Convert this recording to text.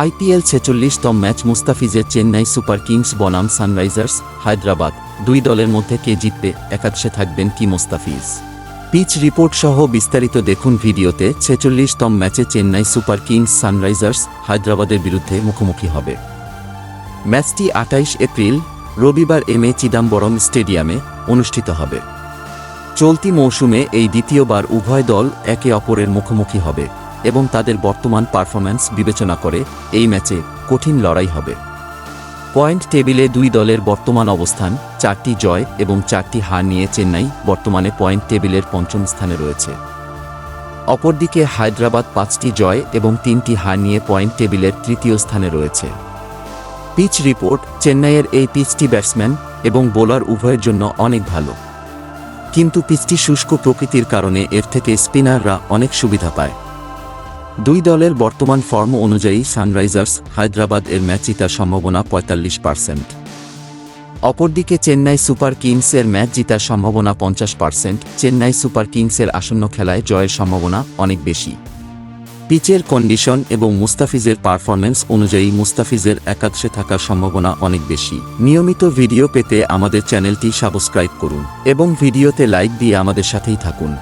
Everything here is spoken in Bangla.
আইপিএল ছেচল্লিশতম ম্যাচ মুস্তাফিজের চেন্নাই সুপার কিংস বনাম সানরাইজার্স, হায়দ্রাবাদ। দুই দলের মধ্যে কে জিতবে, একাদশে থাকবেন কি মুস্তাফিজ? পিচ রিপোর্ট সহ বিস্তারিত দেখুন ভিডিওতে ছেচল্লিশতম ম্যাচে চেন্নাই সুপার কিংস সানরাইজার্স, হায়দ্রাবাদের বিরুদ্ধে মুখোমুখি হবে। ম্যাচটি আটাইশ এপ্রিল, রবিবার এম এ চিদাম্বরম স্টেডিয়ামে অনুষ্ঠিত হবে। চলতি মৌসুমে এই দ্বিতীয়বার উভয় দল একে অপরের মুখোমুখি হবে। এবং তাদের বর্তমান পারফরম্যান্স বিবেচনা করে এই ম্যাচে কঠিন লড়াই হবে। পয়েন্ট টেবিলে দুই দলের বর্তমান অবস্থান, চারটি জয় এবং চারটি হার নিয়ে চেন্নাই বর্তমানে পয়েন্ট টেবিলের পঞ্চম স্থানে রয়েছে। অপরদিকে হায়দ্রাবাদ পাঁচটি জয় এবং তিনটি হার নিয়ে পয়েন্ট টেবিলের তৃতীয় স্থানে রয়েছে। পিচ রিপোর্ট, চেন্নাইয়ের এই পিচটি ব্যাটসম্যান এবং বোলার উভয়ের জন্য অনেক ভালো। কিন্তু পিচটি শুষ্ক প্রকৃতির কারণে এর থেকে স্পিনাররা অনেক সুবিধা পায়। দুই দলের বর্তমান ফর্ম অনুযায়ী সানরাইজার্স হায়দ্রাবাদ এর ম্যাচ জিতার সম্ভাবনা পঁয়তাল্লিশ পার্সেন্ট। অপরদিকে চেন্নাই সুপার কিংসের ম্যাচ জিতার সম্ভাবনা পঞ্চাশ পার্সেন্ট। চেন্নাই সুপার কিংসের আসন্ন খেলায় জয়ের সম্ভাবনা অনেক বেশি। পিচের কন্ডিশন এবং মুস্তাফিজের পারফরম্যান্স অনুযায়ী মুস্তাফিজের একাদশে থাকার সম্ভাবনা অনেক বেশি। নিয়মিত ভিডিও পেতে আমাদের চ্যানেলটি সাবস্ক্রাইব করুন এবং ভিডিওতে লাইক দিয়ে আমাদের সাথেই থাকুন।